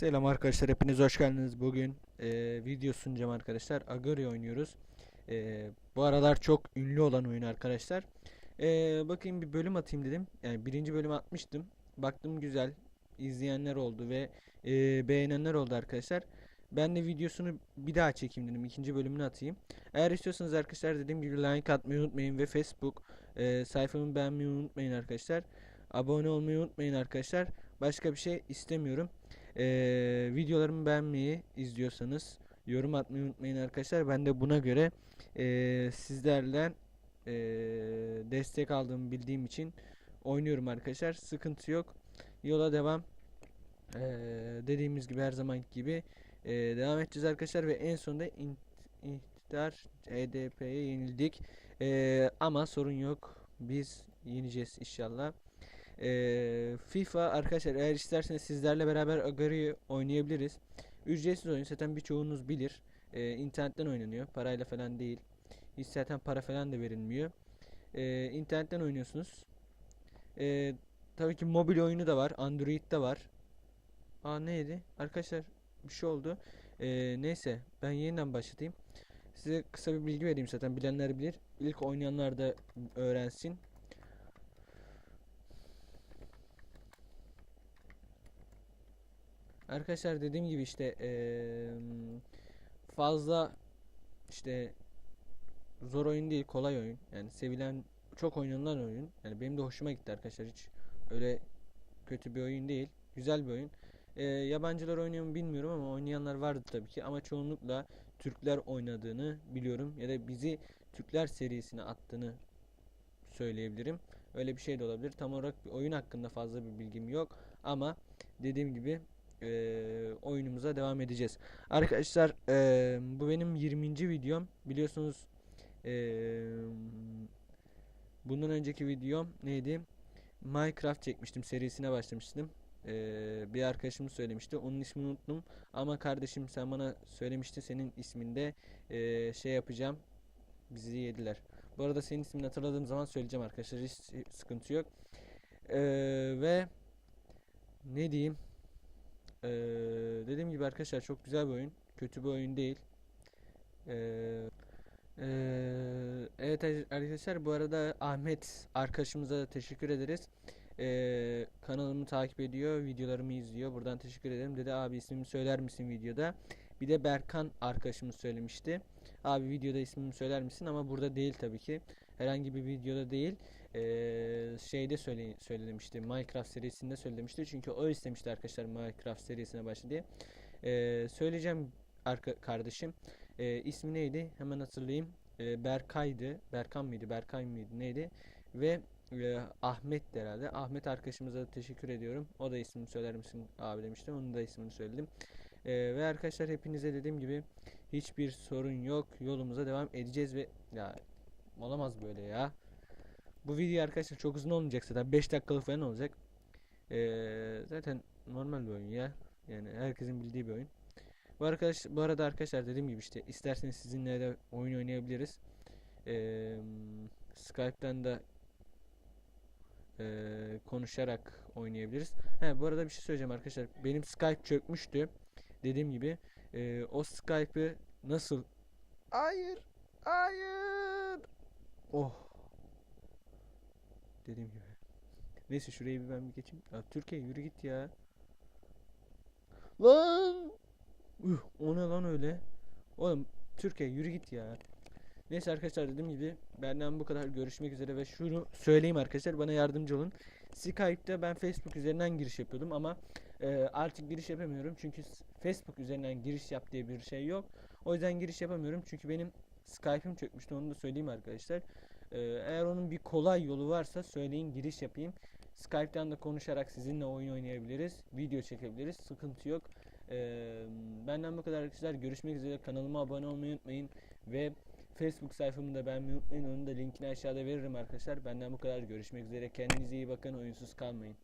Selam arkadaşlar hepiniz hoş geldiniz. Bugün e, video sunacağım arkadaşlar. Agari oynuyoruz. E, bu aralar çok ünlü olan oyun arkadaşlar. E, bakayım bir bölüm atayım dedim. Yani birinci bölüm atmıştım. Baktım güzel. izleyenler oldu ve e, beğenenler oldu arkadaşlar. Ben de videosunu bir daha çekeyim dedim. ikinci bölümünü atayım. Eğer istiyorsanız arkadaşlar dediğim gibi like atmayı unutmayın ve Facebook e, sayfamı beğenmeyi unutmayın arkadaşlar. Abone olmayı unutmayın arkadaşlar. Başka bir şey istemiyorum. Ee, videolarımı beğenmeyi izliyorsanız yorum atmayı unutmayın arkadaşlar. Ben de buna göre ee, sizlerden ee, destek aldığımı bildiğim için oynuyorum arkadaşlar. Sıkıntı yok. Yola devam. Ee, dediğimiz gibi her zaman gibi ee, devam edeceğiz arkadaşlar ve en sonunda in, iktidar yenildik. Ee, ama sorun yok. Biz yeneceğiz inşallah. Ee, FIFA arkadaşlar eğer isterseniz sizlerle beraber Agari'yi oynayabiliriz. Ücretsiz oyun zaten birçoğunuz bilir. Ee, internetten oynanıyor. Parayla falan değil. Hiç zaten para falan da verilmiyor. Ee, internetten oynuyorsunuz. Ee, tabii ki mobil oyunu da var. Android'de var. Aa neydi? Arkadaşlar bir şey oldu. Ee, neyse ben yeniden başlatayım. Size kısa bir bilgi vereyim zaten bilenler bilir. İlk oynayanlar da öğrensin. Arkadaşlar dediğim gibi işte fazla işte zor oyun değil kolay oyun. Yani sevilen çok oynanılan oyun. Yani benim de hoşuma gitti arkadaşlar. Hiç öyle kötü bir oyun değil. Güzel bir oyun. Yabancılar oynuyor mu bilmiyorum ama oynayanlar vardı tabii ki. Ama çoğunlukla Türkler oynadığını biliyorum. Ya da bizi Türkler serisine attığını söyleyebilirim. Öyle bir şey de olabilir. Tam olarak bir oyun hakkında fazla bir bilgim yok. Ama dediğim gibi eee, oyunumuza devam edeceğiz. Arkadaşlar eee, bu benim 20. videom. Biliyorsunuz eee, bundan önceki videom neydi? Minecraft çekmiştim. Serisine başlamıştım. Eee, bir arkadaşım söylemişti. Onun ismini unuttum. Ama kardeşim sen bana söylemişti. Senin isminde eee, şey yapacağım. Bizi yediler. Bu arada senin ismini hatırladığım zaman söyleyeceğim arkadaşlar. Hiç sıkıntı yok. Eee, ve ne diyeyim? Ee, dediğim gibi arkadaşlar çok güzel bir oyun. Kötü bir oyun değil. Ee, evet arkadaşlar bu arada Ahmet arkadaşımıza da teşekkür ederiz. Ee, kanalımı takip ediyor, videolarımı izliyor. Buradan teşekkür ederim. Dedi abi ismimi söyler misin videoda? Bir de Berkan arkadaşımız söylemişti. Abi videoda ismimi söyler misin? Ama burada değil tabii ki. Herhangi bir videoda değil. Ee, şeyde söyle, söylemişti. Minecraft serisinde söylemişti. Çünkü o istemişti arkadaşlar Minecraft serisine başla diye. Ee, söyleyeceğim arka kardeşim. Ee, ismi neydi? Hemen hatırlayayım. Ee, Berkay'dı. Berkan mıydı? Berkay mıydı? Neydi? Ve e, Ahmet herhalde. Ahmet arkadaşımıza da teşekkür ediyorum. O da ismini söyler misin abi demişti. Onun da ismini söyledim. Ee, ve arkadaşlar hepinize dediğim gibi hiçbir sorun yok. Yolumuza devam edeceğiz ve ya olamaz böyle ya. Bu video arkadaşlar çok uzun olmayacak zaten 5 dakikalık falan olacak. Ee, zaten normal bir oyun ya. Yani herkesin bildiği bir oyun. Bu arkadaş bu arada arkadaşlar dediğim gibi işte isterseniz sizinle de oyun oynayabiliriz. Ee, Skype'ten de ee, konuşarak oynayabiliriz. He bu arada bir şey söyleyeceğim arkadaşlar. Benim Skype çökmüştü. Dediğim gibi ee, o Skype'ı nasıl Hayır. Hayır. Oh. Dediğim gibi. Neyse şurayı bir ben bir geçeyim. Ya Türkiye yürü git ya. Lan. Üh, o ne lan öyle? Oğlum Türkiye yürü git ya. Neyse arkadaşlar dediğim gibi benden bu kadar görüşmek üzere ve şunu söyleyeyim arkadaşlar bana yardımcı olun. Skype'da ben Facebook üzerinden giriş yapıyordum ama e, artık giriş yapamıyorum çünkü Facebook üzerinden giriş yap diye bir şey yok. O yüzden giriş yapamıyorum çünkü benim Skype'im çökmüştü onu da söyleyeyim arkadaşlar. Ee, eğer onun bir kolay yolu varsa söyleyin giriş yapayım. Skype'tan da konuşarak sizinle oyun oynayabiliriz. Video çekebiliriz. Sıkıntı yok. Ee, benden bu kadar arkadaşlar. Görüşmek üzere. Kanalıma abone olmayı unutmayın. Ve Facebook sayfamı da beğenmeyi unutmayın. Onun da linkini aşağıda veririm arkadaşlar. Benden bu kadar. Görüşmek üzere. Kendinize iyi bakın. Oyunsuz kalmayın.